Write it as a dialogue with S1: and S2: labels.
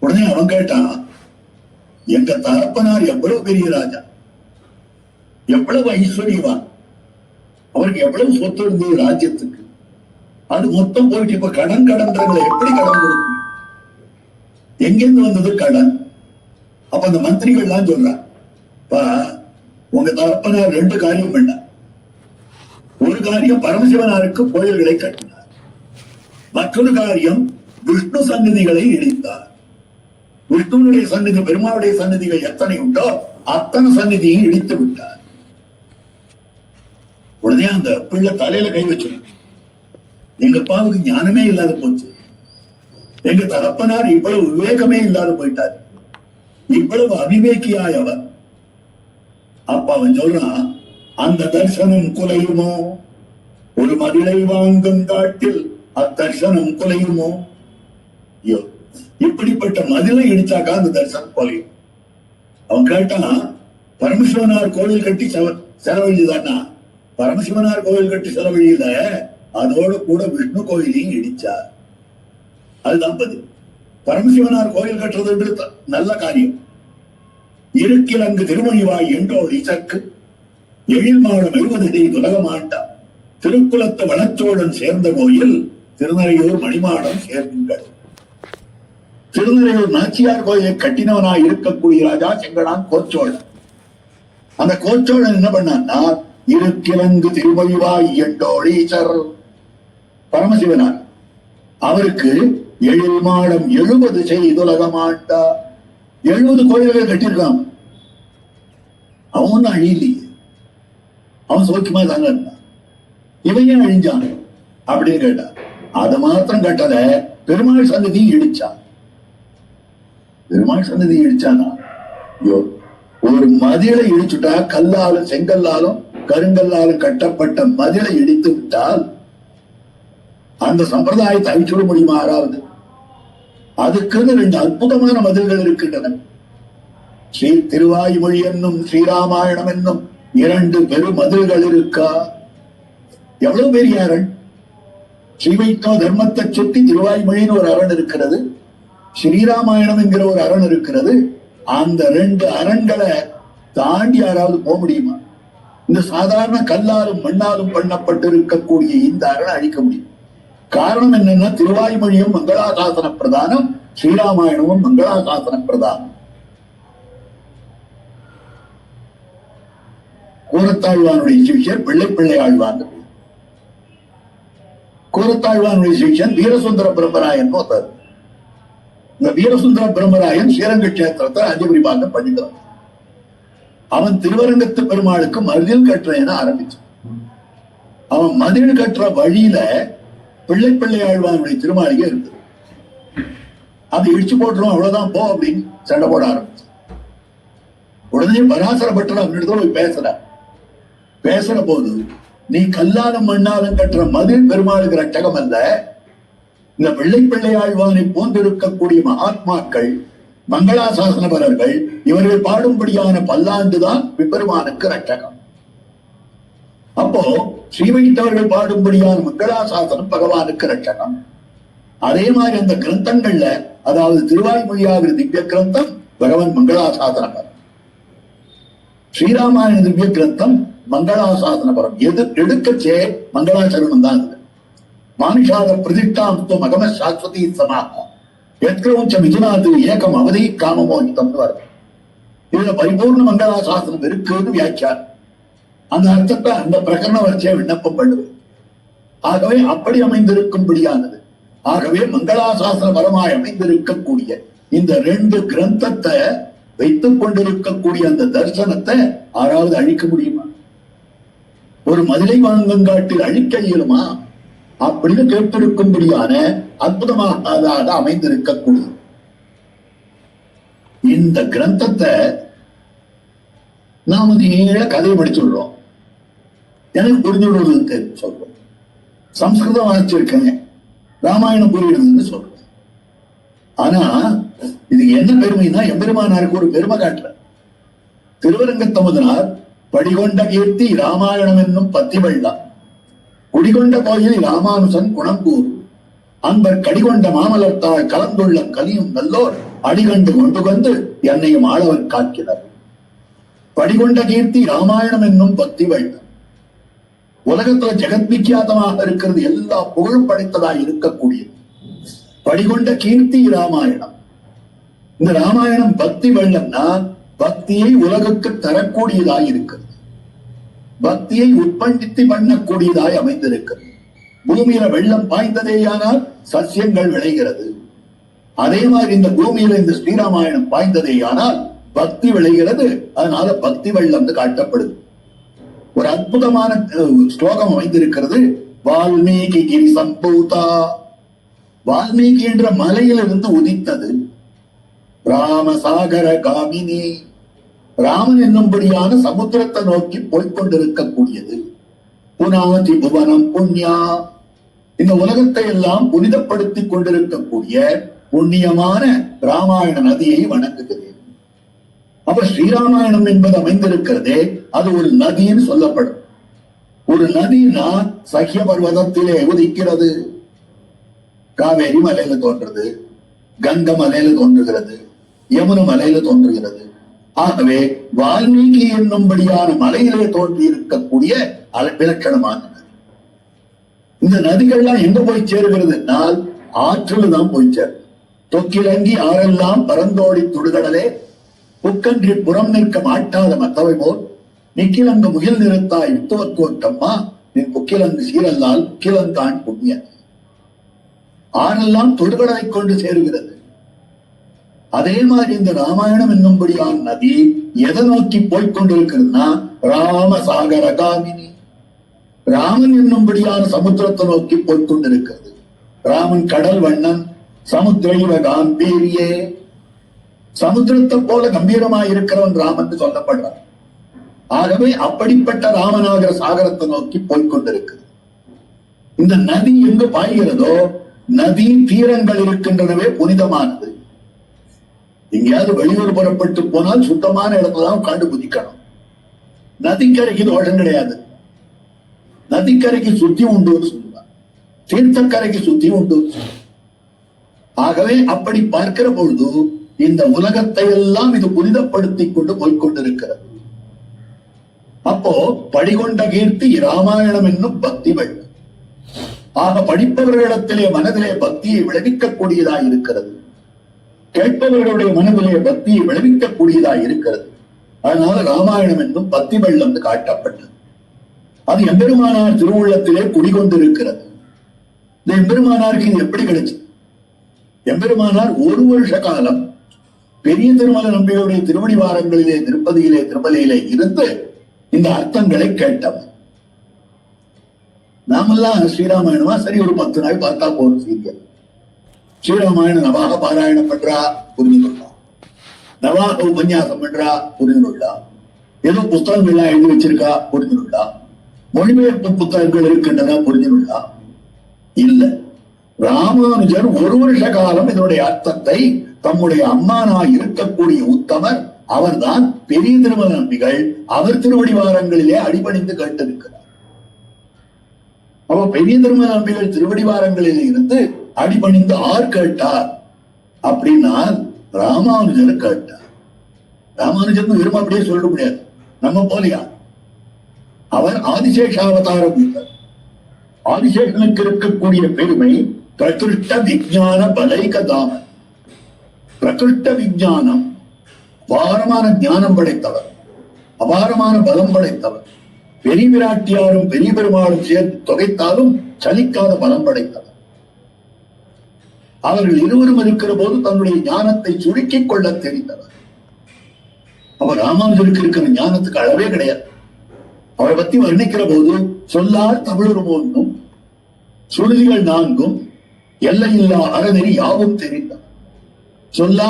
S1: உடனே அவன் கேட்டான் எங்க தகப்பனார் எவ்வளவு பெரிய ராஜா? எவ்வளவு ஐஸ்வர்யவான் அவருக்கு எவ்வளவு சொத்து இருந்தது ராஜ்யத்துக்கு? அது மொத்தம் போயிட்டு இப்ப கடன் கடன்றவங்களை எப்படி கடன் கொடுக்கும்? எங்கிருந்து வந்தது கடன்? அப்ப அந்த மந்திரிகள் எல்லாம் சொல்றான் "பா, உங்க தகப்பனார் ரெண்டு காரியம் பண்ண ஒரு காரியம் பரமசிவனாருக்கு கோயில்களை கட்டினார். மற்றொரு காரியம் விஷ்ணு சங்கதிகளை இடித்தார் விஷ்ணுனுடைய சன்னதி பெருமாளுடைய சன்னதிகள் எத்தனை உண்டோ அத்தனை சன்னதியும் இடித்து விட்டார். உடனே அந்த பிள்ளை தலையில கை வச்சு எங்க பாவுக்கு ஞானமே இல்லாத போச்சு. எங்க தகப்பனார் இவ்வளவு விவேகமே இல்லாத போயிட்டார். இவ்வளவு அவிவேக்கியாய் அவர். அப்ப அவன் சொல்றான் அந்த தர்சனம் குலையுமோ? ஒரு மதிலை வாங்கும் காட்டில் அத்தர்சனம் குலையுமோ? ஐயோ இப்படிப்பட்ட மதிலை இடிச்சாக்கா அந்த தரிசனம் குலையும் அவன் கேட்டான் பரமசிவனார் கோவில் கட்டி செல செலவழிதானா பரமசிவனார் கோவில் கட்டி செலவழியில அதோட கூட விஷ்ணு கோயிலையும் இடிச்சார். அதுதான் பதில். பரமசிவனார் கோயில் கட்டுறது நல்ல காரியம். இருக்கில் அங்கு திருமணிவாய் என்றோடு இசக்கு எழில் மாடம் எழுவதை துலக மாட்டா திருக்குலத்து சேர்ந்த கோயில் திருநறையூர் மணிமாடம் சேர்க்கின்றது திருநறையூர் நாச்சியார் கோயிலை கட்டினவனா இருக்கக்கூடிய ராஜா செங்கடான் கோச்சோழன். அந்த கோச்சோழன் என்ன பண்ணான்னா இருக்கிழங்கு திருமொழிவாய் எண்டோழீசர் பரமசிவனார் அவருக்கு எழில் மாடம் எழுபது செய்துலகமாட்டா எழுபது கோயில்கள் கட்டியிருக்கான். அவன் ஒன்றும் அழியலையே. அவன் சோக்கியமா தாங்க இருந்தான். இவன் ஏன் அழிஞ்சான்? அப்படின்னு கேட்டான். அதை மாத்திரம் கட்டல பெருமாள் சந்ததியும் இடிச்சான். பெருமாள் சந்ததி இடிச்சானா ஐயோ ஒரு மதிலை இடிச்சுட்டா கல்லாலும் செங்கல்லாலும் கருங்கல்லாலும் கட்டப்பட்ட மதிலை இடித்து விட்டால் அந்த சம்பிரதாயத்தை அழிச்சுட முடியுமா யாராவது? அதுக்குன்னு ரெண்டு அற்புதமான மதில்கள் இருக்கின்றன. ஸ்ரீ திருவாய்மொழி என்னும் ஸ்ரீராமாயணம் என்னும் இரண்டு பெரு மதில்கள் இருக்கா? எவ்வளவு பெரிய அரண் ஸ்ரீவைத்தோ தர்மத்தை சுற்றி திருவாய்மொழின்னு ஒரு அரண் இருக்கிறது. ஸ்ரீராமாயணம் என்கிற ஒரு அரண் இருக்கிறது. அந்த ரெண்டு அரண்களை தாண்டி யாராவது போக முடியுமா? இந்த சாதாரண கல்லாலும் மண்ணாலும் பண்ணப்பட்டு இருக்கக்கூடிய இந்த அரணை அழிக்க முடியும். காரணம் என்னன்னா திருவாய்மொழியும் மங்களாசாசன பிரதானம் ஸ்ரீராமாயணமும் மங்களாசாசன பிரதானம். கோரத்தாழ்வானுடைய சிஷ்யர் பிள்ளை பிள்ளை ஆழ்வான் கூரத்தாழ்வானுடைய வீரசுந்தர பிரம்மராயன் ஒருத்தர் இந்த வீரசுந்தர பிரம்மராயன் ஸ்ரீரங்க கஷேத்திரத்தை அதிபரிமாக பண்ணிக்கிறான் அவன் திருவரங்கத்து பெருமாளுக்கு மதில் கட்டுறேன்னு ஆரம்பிச்சான். அவன் மதில் கட்டுற வழியில பிள்ளை பிள்ளை ஆழ்வானுடைய திருமாளிகை இருந்தது அதை இடிச்சு போட்டுரும் அவ்வளவுதான் போ அப்படின்னு சண்டை போட ஆரம்பிச்சு உடனே பராசர பட்டர் அவனிடத்துல போய் பேசுற பேசுற போது நீ கல்லாலும் மண்ணாலும் கட்டுற மதில் பெருமாளுக்கு ரட்சகம் அல்ல இந்த வெள்ளை பிள்ளையாழ்வாரை போன்றிருக்கக்கூடிய மகாத்மாக்கள் மங்களாசாசனபரர்கள் இவர்கள் பாடும்படியான பல்லாண்டுதான் விபெருமானுக்கு ரட்சகம் அப்போ ஸ்ரீ வைத்தவர்கள் பாடும்படியான மங்களாசாசனம் பகவானுக்கு ரட்சகம் அதே மாதிரி அந்த கிரந்தங்கள்ல அதாவது திருவாய்மொழியாகிற திவ்ய கிரந்தம் பகவான் மங்களாசாசனபரம். ஸ்ரீராமாயண திவ்ய கிரந்தம் மங்களாசாசனபரம். எது எடுக்கச்சே மங்களாச்சரணம் தான் மானுஷாத பிரதிஷ்டாந்தம் அகம சாஸ்வதி சமாக எத்கிரௌச்ச மிதுனாது ஏகம் அவதி காமமோகிதம்னு வருது இதுல பரிபூர்ண மங்களாசாசனம் இருக்குன்னு வியாக்கியார் அந்த அர்த்தத்தை அந்த பிரகரண வரிசையை விண்ணப்பம் பண்ணுவது ஆகவே அப்படி அமைந்திருக்கும்படியானது. ஆகவே மங்களா சாஸ்திர பரமாய் அமைந்திருக்கக்கூடிய இந்த ரெண்டு கிரந்தத்தை வைத்துக் கொண்டிருக்கக்கூடிய அந்த தரிசனத்தை யாராவது அழிக்க முடியுமா? ஒரு மதுரை மாங்கங்காட்டில் அழிக்க இயலுமா? அப்படின்னு கேட்டிருக்கும்படியான அற்புதமாக அமைந்திருக்கக்கூடிய இந்த கிரந்தத்தை நாம நீள கதை படிச்சுடுறோம் எனக்கு புரிஞ்சு விடுவதுக்கு சொல்றோம். சம்ஸ்கிருதம் வாசிச்சிருக்கேங்க ராமாயணம் புரியுதுன்னு சொல்றோம். ஆனா இது என்ன பெருமைன்னா எம்பெருமானாருக்கு ஒரு பெருமை காட்டுற திருவரங்கத்தமுதனார் படிகொண்ட கீர்த்தி ராமாயணம் என்னும் பத்தி குடிகொண்ட கோயில் ராமானுசன் குணம் அன்பர் கடிகொண்ட மாமலர்த்தாள் கலந்துள்ள கலியும் நல்லோர் அடிகண்டு கொண்டு வந்து என்னையும் ஆளவர் காக்கிறார் படிகொண்ட கீர்த்தி ராமாயணம் என்னும் பக்தி வைத்தம். உலகத்துல ஜெகத்விக்கியாதமாக இருக்கிறது எல்லா புகழும் படைத்ததாக இருக்கக்கூடியது. படிகொண்ட கீர்த்தி ராமாயணம். இந்த ராமாயணம் பக்தி வெள்ளம்னா பக்தியை உலகுக்கு தரக்கூடியதாக இருக்கிறது பக்தியை உற்பத்தி பண்ணக்கூடியதாய் அமைந்திருக்கிறது பூமியில வெள்ளம் பாய்ந்ததேயானால் சசியங்கள் விளைகிறது. அதே மாதிரி இந்த பூமியில இந்த ஸ்ரீராமாயணம் பாய்ந்ததேயானால் பக்தி விளைகிறது. அதனால பக்தி வெள்ளம் காட்டப்படுது. ஒரு அற்புதமான ஸ்லோகம் அமைந்திருக்கிறது. வால்மீகி கிரி சம்பூதா. வால்மீகி என்ற மலையிலிருந்து உதித்தது. ராமசாகர காமினி. ராமன் என்னும்படியான சமுத்திரத்தை நோக்கி போய்கொண்டிருக்கக்கூடியது புனாதி புவனம் புண்ணியா. இந்த உலகத்தை எல்லாம் புனிதப்படுத்திக் கொண்டிருக்கக்கூடிய புண்ணியமான ராமாயண நதியை வணங்குகிறேன். அப்ப ஸ்ரீராமாயணம் என்பது அமைந்திருக்கிறதே அது ஒரு நதின்னு சொல்லப்படும். ஒரு நதினா சஹ்ய பர்வதத்திலே உதிக்கிறது. காவேரி மலையில தோன்றது. கங்க மலையில தோன்றுகிறது. யமுன மலையில தோன்றுகிறது. ஆகவே வால்மீகி என்னும்படியான மலையிலே தோன்றி இருக்கக்கூடிய அல- இந்த நதிகள்லாம் எங்க போய் சேருகிறதுனால் ஆற்றில் தான் போய் சேரும். தொக்கிலங்கி ஆறெல்லாம் பரந்தோடி துடுகடலே புக்கன்றி புறம் நிற்க மாட்டாத மத்தவை போல் நிக்கிலங்கு முகில் நிறுத்தாய் வித்துவத்தோட்டம்மா நீ புக்கிலங்கு சீரல்லால் கிலங்கான் புண்ணிய ஆறெல்லாம் தொடுகடலை கொண்டு சேருகிறது. அதே மாதிரி இந்த ராமாயணம் என்னும்படியான நதி எதை நோக்கி போய்கொண்டிருக்கிறதுனா ராம சாகர காமினி ராமன் என்னும்படியான சமுத்திரத்தை நோக்கி போய்கொண்டிருக்கிறது ராமன் கடல் வண்ணன் சமுத்திரைவ காம்பீரியே. சமுத்திரத்தை போல கம்பீரமா இருக்கிறவன் ராமன் சொல்லப்படுறான். ஆகவே அப்படிப்பட்ட ராமநாகர சாகரத்தை நோக்கி போய்கொண்டிருக்கிறது இந்த நதி எங்கு பாய்கிறதோ நதி தீரங்கள் இருக்கின்றனவே புனிதமானது. எங்கேயாவது வெளியூர் புறப்பட்டு போனால் சுத்தமான இடத்துல தான் உட்காந்து குதிக்கணும் நதிக்கரைக்கு தோஷம் கிடையாது. நதிக்கரைக்கு சுத்தி உண்டு சொல்லுவாங்க தீர்த்தக்கரைக்கு சுத்தி உண்டு ஆகவே அப்படி பார்க்கிற பொழுது இந்த உலகத்தை எல்லாம் இது புனிதப்படுத்திக் கொண்டு போய்கொண்டிருக்கிறது அப்போ படிகொண்ட கீர்த்தி ராமாயணம் என்னும் பக்தி ஆக படிப்பவர்களிடத்திலே மனதிலே பக்தியை விளைவிக்கக்கூடியதாய் இருக்கிறது கேட்பவர்களுடைய மனதிலே பக்தியை விளைவிக்கக்கூடியதாக இருக்கிறது? அதனால ராமாயணம் என்னும் பக்தி வெள்ளம் காட்டப்பட்டது. அது எம்பெருமானார் திருவுள்ளத்திலே குடிகொண்டிருக்கிறது. இந்த எம்பெருமானாருக்கு இது எப்படி கிடைச்சது எம்பெருமானார் ஒரு வருஷ காலம் பெரிய திருமல நம்பிகளுடைய திருவடி வாரங்களிலே திருப்பதியிலே திருமலையிலே இருந்து இந்த அர்த்தங்களை கேட்டவர். நாமெல்லாம் ஸ்ரீராமாயணமா சரி ஒரு பத்து நாள் பார்த்தா போதும் சீரியல் ஸ்ரீராமாயணம் நவாக பாராயணம் பண்றா புரிஞ்சு கொள்ளலாம் நவாக உபன்யாசம் பண்றா புரிஞ்சு கொள்ளலாம் ஏதோ புத்தகங்கள் எல்லாம் எழுதி வச்சிருக்கா புரிஞ்சு கொள்ளலாம் மொழிபெயர்ப்பு புத்தகங்கள் இருக்கின்றன புரிஞ்சு கொள்ளலாம் இல்ல. ராமானுஜர் ஒரு வருஷ காலம் இதனுடைய அர்த்தத்தை தம்முடைய அம்மானா இருக்கக்கூடிய உத்தமர் அவர்தான் பெரிய திருமண நம்பிகள். அவர் திருவடி வாரங்களிலே அடிபணிந்து கேட்டிருக்கிறார். அப்ப பெரிய திருமண நம்பிகள் திருவடி வாரங்களில் இருந்து அடிபணிந்து ஆர் கேட்டார். அப்படின்னா ராமானுஜர் கேட்டார். ராமானுஜர் வெறும் அப்படியே சொல்ல முடியாது. நம்ம போலியா? அவர் ஆதிசேஷாவதார பூத்தர் ஆதிசேஷனுக்கு இருக்கக்கூடிய பெருமை பிரகிருஷ்ட விஞ்ஞான பலைகதாமன் பிரகிருஷ்ட விஞ்ஞானம் அபாரமான ஞானம் படைத்தவர். அபாரமான பலம் படைத்தவர். பெரிய விராட்டியாரும் பெரிய பெருமாளும் சேர்த்து தொகைத்தாலும் சலிக்காத பலம் படைத்தவர். அவர்கள் இருவரும் இருக்கிற போது தன்னுடைய ஞானத்தை சுருக்கிக் கொள்ள தெரிந்தவர் அவர் ராமானுஜருக்கு இருக்கிற ஞானத்துக்கு அளவே கிடையாது. அவரை பத்தி வர்ணிக்கிற போது சொல்லால் தமிழரும் ஒன்றும் சுருதிகள் நான்கும் எல்லையில்லா அறநெறி யாவும் தெரிந்தார் சொல்லா